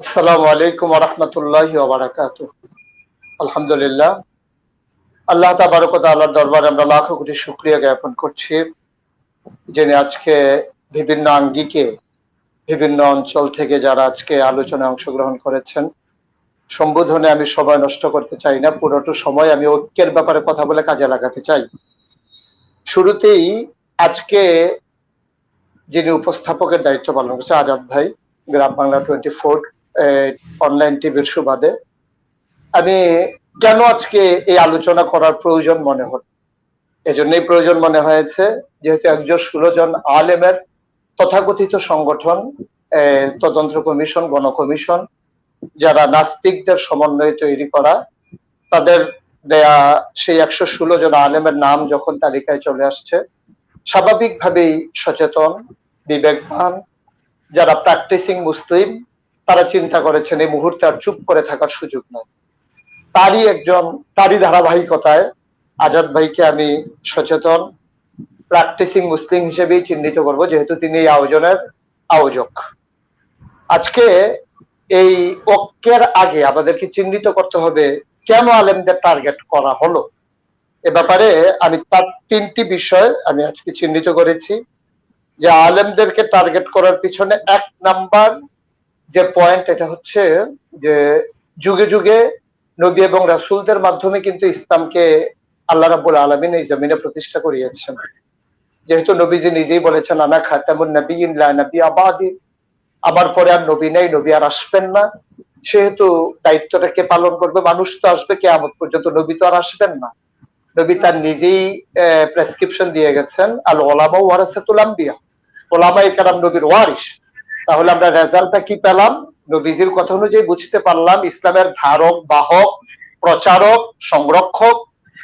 আসসালামু আলাইকুম রহমতুল্লাহ বারাকাত আলহামদুলিল্লাহ। আল্লাহ তাবারক তাআলার দরবারে আমরা লাখো কোটি জ্ঞাপন করছি, যিনি আজকে বিভিন্ন আঙ্গিকে, বিভিন্ন অঞ্চল থেকে যারা আজকে আলোচনায় অংশগ্রহণ করেছেন, সম্বোধনে আমি সময় নষ্ট করতে চাই না, পুরোটা সময় আমি ঐক্যের ব্যাপারে কথা বলে কাজে লাগাতে চাই। শুরুতেই আজকে যিনি উপস্থাপকের দায়িত্ব পালন করছে আজাদ ভাই, Gram Bangla twenty four online টিভির সুবাদে। আমি কেন আজকে এই আলোচনা করার প্রয়োজন মনে হল? এজন্যই প্রয়োজন মনে হয়েছে, যেহেতু একজন ষোলো জন আলেমের তথাকথিত সংগঠন তদন্ত কমিশন গণকমিশন যারা নাস্তিকদের সমন্বয়ে তৈরি করা, তাদের দেয়া সেই একশো ষোলো জন আলেমের নাম যখন তালিকায় চলে আসছে, স্বাভাবিকভাবেই সচেতন, বিবেকবান, যারা প্র্যাকটিসিং মুসলিম তারা চিন্তা করেছেন, এই মুহূর্তে আর চুপ করে থাকার সুযোগ নয় তারই একজন, তারই ধারাবাহিকতায় আজাদ ভাইকে আমি সচেতন, প্র্যাকটিসিং মুসলিম হিসেবেই চিহ্নিত করব, যেহেতু তিনি এই আয়োজনের আয়োজক। আজকে এই ঐক্যের আগে আমাদেরকে চিহ্নিত করতে হবে কেন আলেমদের টার্গেট করা হলো। এ ব্যাপারে আমি তার তিনটি বিষয় আমি আজকে চিহ্নিত করেছি। যে আলেমদেরকে টার্গেট করার পিছনে এক নাম্বার যে পয়েন্ট এটা হচ্ছে যে যুগে যুগে নবী এবং রাসুলদের মাধ্যমে কিন্তু ইসলামকে আল্লাহ রাবুল আলমিন এই জমিনে প্রতিষ্ঠা করিয়েছেন। যেহেতু নবীজি নিজেই বলেছেন, আনা খাতামুন নবী নবী আবাদি। আমার পরে আর নবী নেই, নবী আর আসবেন না। সেহেতু দায়িত্বটা কে পালন করবে? মানুষ তো আসবে কেমন পর্যন্ত, নবী তো আর আসবেন না। নবী তার নিজেই প্রেসক্রিপশন দিয়ে গেছেন আল ওলামা ওয়ারাসাতুল আম্বিয়া। ওলামা কারাম নবীর ওয়ারিস তাহলে আমরা রেজাল্টটা কি পেলাম? নবীজির কথা অনুযায়ী বুঝতে পারলাম, ইসলামের ধারক, বাহক, প্রচারক, সংরক্ষক,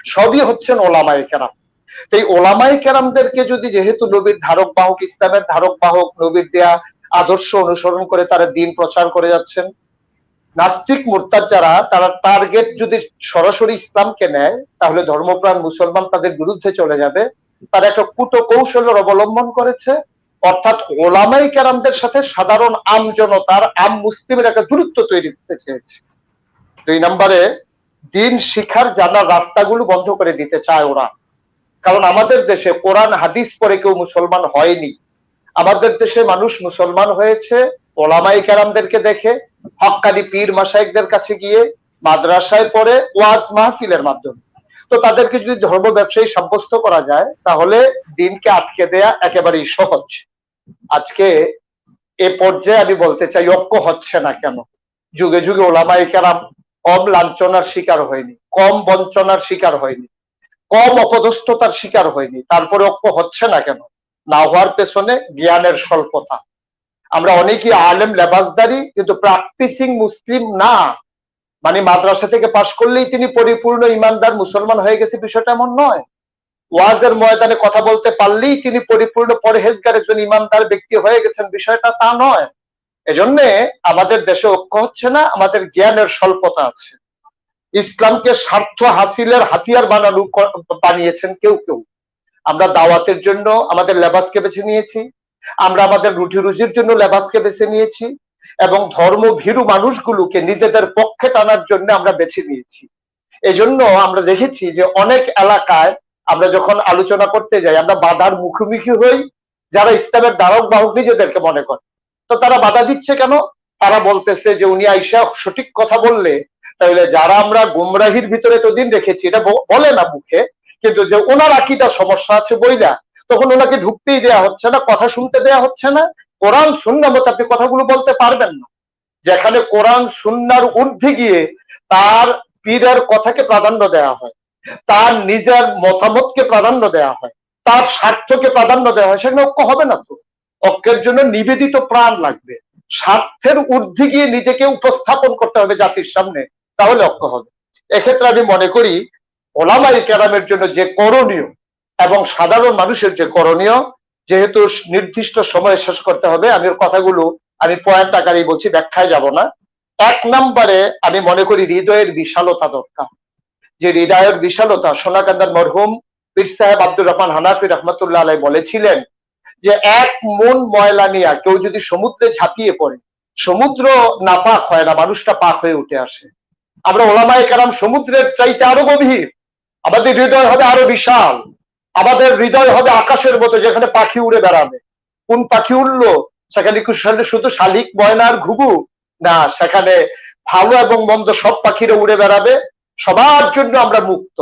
সবই হচ্ছেন ওলামাই কেরাম। এই ওলামাই কেরামদেরকে যদি যেহেতু নবীর ধারক বাহক, ইসলামের ধারক বাহক, নবীর দেয়া আদর্শ অনুসরণ করে তারা দিন প্রচার করে যাচ্ছেন, নাস্তিক, মোরতাদ যারা, তারা টার্গেট যদি সরাসরি ইসলামকে নেয়, তাহলে ধর্মপ্রাণ মুসলমান তাদের বিরুদ্ধে চলে যাবে। তারা একটা কুট কৌশলের অবলম্বন করেছে অর্থাৎ ওলামাই কেরামদের সাথে সাধারণ আম জনতার, আম মুসলিমের একটা দূরত্ব তৈরি করতে চেয়েছে। দুই নম্বরে, দিন শিখার জানার রাস্তাগুলো বন্ধ করে দিতে চায় ওরা। কারণ আমাদের দেশে কোরআন, হাদিস পরে কেউ মুসলমান হয়নি। আমাদের দেশে মানুষ মুসলমান হয়েছে, ওলামাই কেরামদেরকে দেখে হক্কানি পীর মাসাইকদের কাছে গিয়ে মাদ্রাসায় পড়ে ওয়াজ মাহফিলের মাধ্যমে। তো তাদেরকে যদি ধর্ম ব্যবসায়ী সাব্যস্ত করা যায়, তাহলে দিনকে আটকে দেয়া একেবারেই সহজ। আজকে এ পর্যায়ে আমি বলতে চাই, ঐক্য হচ্ছে না কেন? যুগে যুগে ওলামাই কেরাম কম লাঞ্ছনার শিকার হয়নি, কম বঞ্চনার শিকার হয়নি, কম অপদস্থতার শিকার হয়নি, তারপরে ঐক্য হচ্ছে না কেন? না হওয়ার পেছনে জ্ঞানের স্বল্পতা। আমরা অনেকেই আলেম, লেবাসদারি, কিন্তু প্র্যাকটিসিং মুসলিম না। মানে মাদ্রাসা থেকে পাশ করলেই তিনি পরিপূর্ণ ইমানদার মুসলমান হয়ে গেছে, বিষয়টা এমন নয়। ওয়াজের ময়দানে কথা বলতে পারলেই তিনি পরিপূর্ণ পরহেজগার একজন ইমানদার ব্যক্তি হয়ে গেছেন। বিষয়টা তা নয়। এজন্য আমাদের দেশে ঐক্য হচ্ছে না, আমাদের জ্ঞানের স্বল্পতা আছে। ইসলামকে স্বার্থ হাসিলের হাতিয়ার বানানো বানিয়েছেন কেউ কেউ। আমরা দাওয়াতের জন্য আমাদের লেবাসকে বেছে নিয়েছি, আমরা আমাদের রুটি রুজির জন্য লেবাসকে বেছে নিয়েছি, এবং ধর্ম ভীরু মানুষগুলোকে নিজেদের পক্ষে টানার জন্য আমরা বেছে নিয়েছি। এজন্য আমরা দেখেছি যে অনেক এলাকায় আমরা যখন আলোচনা করতে যাই, আমরা বাধার মুখোমুখি হই, যারা ইসলামের দ্বারক বাহক নিজেদেরকে মনে করে। তো তারা বাধা দিচ্ছে কেন? তারা বলতেছে যে উনি আইসা সঠিক কথা বললে, তাহলে যারা আমরা গুমরাহির ভিতরে তো দিন রেখেছি, এটা বলে না মুখে, কিন্তু যে ওনার আকিটা সমস্যা আছে বইলা, তখন ওনাকে ঢুকতেই দেয়া হচ্ছে না, কথা শুনতে দেয়া হচ্ছে না। কোরআন, সুন্না মতো আপনি কথাগুলো বলতে পারবেন না। যেখানে কোরআন, সুন্নার ঊর্ধ্বে গিয়ে তার পীরের কথাকে প্রাধান্য দেওয়া হয়। তার নিজের মতামতকে প্রাধান্য দেওয়া হয়, তার স্বার্থকে প্রাধান্য দেওয়া হয়, সেখানে ঐক্য হবে না তো? ঐক্যের জন্য নিবেদিত প্রাণ লাগবে। স্বার্থের ঊর্ধ্বে গিয়ে নিজেকে উপস্থাপন করতে হবে জাতির সামনে, তাহলে ঐক্য হবে। এক্ষেত্রে আমি মনে করি ওলামাই কেরামের জন্য যে করণীয় এবং সাধারণ মানুষের যে করণীয়, যেহেতু নির্দিষ্ট সময়ে শেষ করতে হবে, আমি কথাগুলো, আমি পয়েন্ট আকারেই বলছি, ব্যাখ্যায় যাব না। এক নম্বরে আমি মনে করি হৃদয়ের বিশালতা দরকার। যে হৃদয়ের বিশালতা, সোনাকান্দার মরহুম পীর সাহেব আব্দুর রহমান হানাফি রহমতুল্লাহ আলাই বলেছিলেন যে এক মন ময়লা নিয়া কেউ যদি সমুদ্রে ঝাঁপিয়ে পড়ে, সমুদ্র না পাক হয় না, মানুষটা পাক হয়ে উঠে আসে। আমরা ওলামায় কারাম সমুদ্রের চাইতে আরও গভীর, আমাদের হৃদয় হবে আরও বিশাল, আমাদের হৃদয় হবে আকাশের মতো যেখানে পাখি উড়ে বেড়াবে। কোন পাখি উড়লো? সেখানে কি শুধু- শুধু শালিক, ময়না আর ঘুঘু? না, সেখানে ভালো এবং মন্দ সব পাখিরা উড়ে বেড়াবে। সবার জন্য আমরা মুক্ত।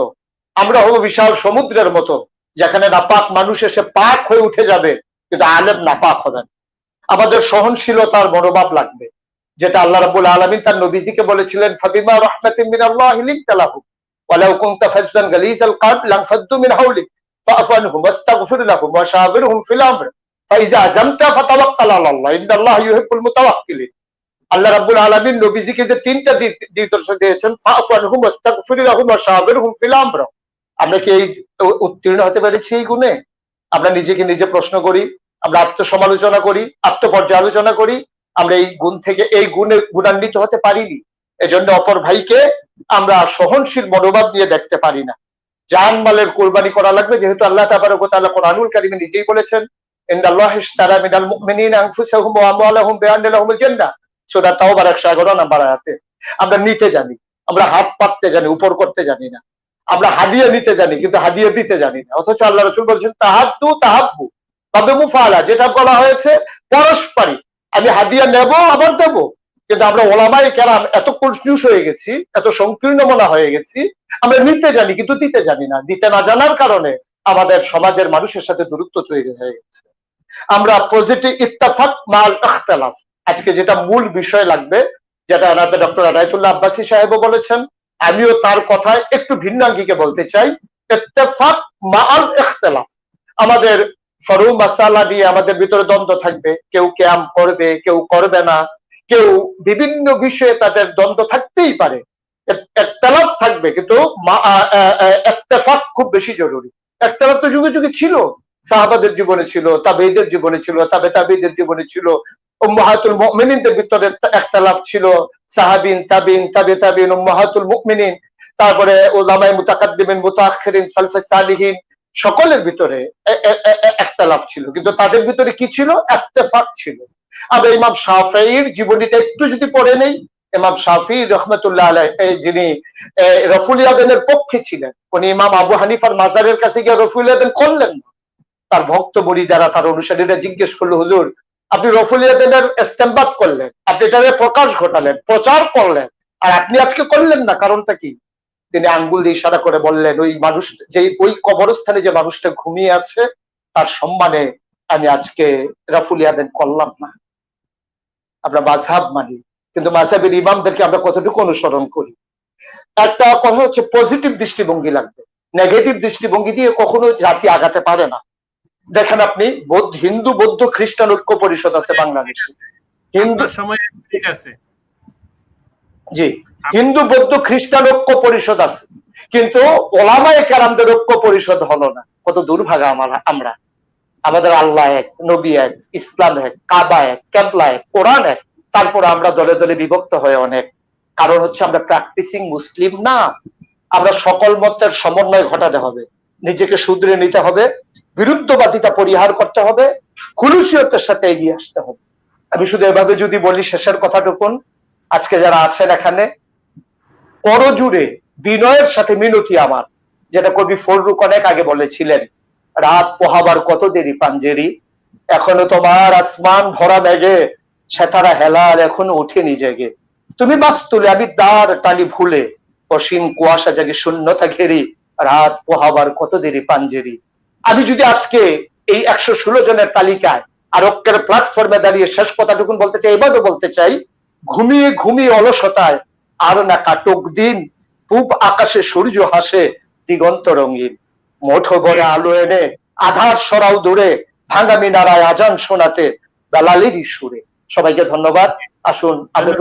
আমরা হব বিশাল সমুদ্রের মতো, যেখানে নাপাক মানুষ এসে পাক হয়ে উঠে যাবে, কিন্তু আলেম নাপাক হবেন। আমাদের সহনশীলতার মনোভাব লাগবে, যেটা আল্লাহ রাব্বুল আলামিন তার নবীজিকে বলেছিলেন, ফাবিমা রাহমাতিন মিন আমর, ফাইজা মুতাওয়াক্কিলিন। আল্লাহ রাব্বুল আলামিন নবীজিকে যে তিনটা নিদর্শন দিয়েছেন আমর। কি এই উত্তীর্ণ হতে পেরেছি এই গুণে? আমরা নিজেকে নিজে প্রশ্ন করি, আমরা আত্মসমালোচনা করি, আত্মপর্যালোচনা করি, আমরা এই গুণ থেকে, এই গুণে গুণান্বিত হতে পারিনি। এজন্য অপর ভাইকে আমরা সহনশীল মনোভাব নিয়ে দেখতে পারি না। জান মালের কোরবানি করা লাগবে, যেহেতু আল্লাহ তাবারক কোরআনুল কারীমে নিজেই বলেছেন, ইন্নাল্লাহ ইশতারা মিনাল মুমিনিনা আনফুসাহুম সূরা তাওবার 111 নম্বর আয়াতে আমরা নিতে জানি, আমরা হাত পাততে জানি, উপর করতে জানি না। আমরা হাদিয়া নিতে জানি, কিন্তু হাদিয়া দিতে জানি না। অথচ আল্লাহ রসুল বলছেন তাহাদ্দু তাহাব্বু। তবে মুফালা, যেটা বলা হয়েছে পারস্পরিক আমি হাদিয়া নেব, আবার দেব। কিন্তু আমরা ওলামাই কেরাম এত কনফিউজ হয়ে গেছি, এত সংকীর্ণ মনা হয়ে গেছি, আমরা নিতে জানি, কিন্তু দিতে জানি না। দিতে না জানার কারণে আমাদের সমাজের মানুষের সাথে দূরত্ব তৈরি হয়ে গেছে। আমরা পজিটিভ ইত্তাফাক মাল ইখতিলাফ। আজকে যেটা মূল বিষয় লাগবে, যেটা আমাদের ডক্টর আনায়তুল্লাহ আব্বাসী সাহেবও বলেছেন, আমিও তার কথায় একটু ভিন্ন আঙ্গিকে বলতে চাই আমাদের ফরু মাসালা নিয়ে আমাদের ভিতরে দ্বন্দ্ব থাকবে, কেউ ক্যাম্প করবে, কেউ করবে না, কেউ বিভিন্ন বিষয়ে তাদের দ্বন্দ্ব থাকতেই পারে। একতলাফ থাকবে, কিন্তু ইত্তেফাক খুব বেশি জরুরি। একতলাফ তো যুগে যুগে ছিল। সাহাবাদের জীবনে ছিল তাবেইদের জীবনে ছিল, তাবে তাবেইদের জীবনে ছিল। উম্মাহাতুল মুমিনিনদের ভিতরে একতলাফ ছিল। সাহাবিন তাবিন তাবে তাবিন উম্মাহাতুল মুমিনিন। তারপরে ওলামায়ে মুতাকাদ্দিমিন মুতাআখিরিন সালফে সালিহিন সকলের ভিতরে একতলাফ ছিল। কিন্তু তাদের ভিতরে কি ছিল? ইত্তেফাক ছিল। আমরা ইমাম শাফিঈর জীবনীটা একটু যদি পড়ে নেই ইমাম শাফি রহমতুল্লাহ আলাই যিনি এ, রফুল ইয়াদেনের পক্ষে ছিলেন উনি ইমাম আবু হানিফার মাজারের কাছে গিয়ে রফুল করলেন তার ভক্ত বলি যারা তার অনুসারীরা জিজ্ঞেস করল হুজুর আপনি রফুল ইয়াদেনের ইস্তেমবাদ করলেন, আপনি এটাকে প্রকাশ ঘটালেন, প্রচার করলেন, আর আপনি আজকে করলেন না, কারণটা কি? তিনি আঙ্গুল দিয়ে ইশারা করে বললেন, ওই মানুষ যে ওই কবরস্থানে যে মানুষটা ঘুমিয়ে আছে, তার সম্মানে আমি আজকে রাফুল ইয়াদেন করলাম না। আমরা মাঝহাব মানি, কিন্তু মাঝহাবের ইমামদেরকে আমরা কতটুকু অনুসরণ করি? একটা কথা হচ্ছে পজিটিভ দৃষ্টিভঙ্গি লাগবে। নেগেটিভ দৃষ্টিভঙ্গি দিয়ে কখনো জাতি আগাতে পারে না। দেখেন আপনি বৌদ্ধ হিন্দু বৌদ্ধ খ্রিস্টান ঐক্য পরিষদ আছে বাংলাদেশে। হিন্দু সময় ঠিক আছে। জি হিন্দু বৌদ্ধ খ্রিস্টান ঐক্য পরিষদ আছে। কিন্তু ওলামায়ে কেরামদের ঐক্য পরিষদ হলো না। কত দুর্ভাগা আমরা আমরা। আমাদের আল্লাহ এক নবী এক ইসলাম এক কাবা এক কেবলা এক কোরআন এক। তারপর আমরা দলে দলে বিভক্ত হয়ে অনেক। কারণ হচ্ছে আমরা প্র্যাকটিসিং মুসলিম না। আমরা সকল মতের সমন্বয় ঘটাতে হবে। নিজেকে শুধরে নিতে হবে। বিরুদ্ধবাদিতা পরিহার করতে হবে, খুলুসিয়তের সাথে এগিয়ে আসতে হবে। আমি শুধু এভাবে যদি বলি, শেষের কথাটুকুন, আজকে যারা আছেন এখানে, করজুড়ে বিনয়ের সাথে মিনতি আমার, যেটা কবি ফররুক অনেক আগে বলেছিলেন, রাত পোহাবার কত দেরি পাঞ্জেরি, এখনও তোমার আসমান ভরা মেঘে, সেতারা হেলার এখনও উঠেনি জেগে। তুমি বাস তুলে আমি দ্বার টালি ভুলে, অসীম কুয়াশা জাগে শূন্যতা ঘেরি, রাত পোহাবার কত দেরি পাঞ্জেরি। আমি যদি আজকে এই একশো ষোলো জনের তালিকায় আর ঐক্যের প্ল্যাটফর্মে দাঁড়িয়ে শেষ কথাটুকুন বলতে চাই এভাবে বলতে চাই, ঘুমিয়ে ঘুমিয়ে অলসতায় আর না কাটক দিন, পূব আকাশে সূর্য হাসে দিগন্ত রঙিন। মোঠো ঘরে আলো এনে, আধার সরাও দূরে, ভাঙা মিনারায় আজান শোনাতে বেলালেরই সুরে। সবাইকে ধন্যবাদ। আসুন আমরা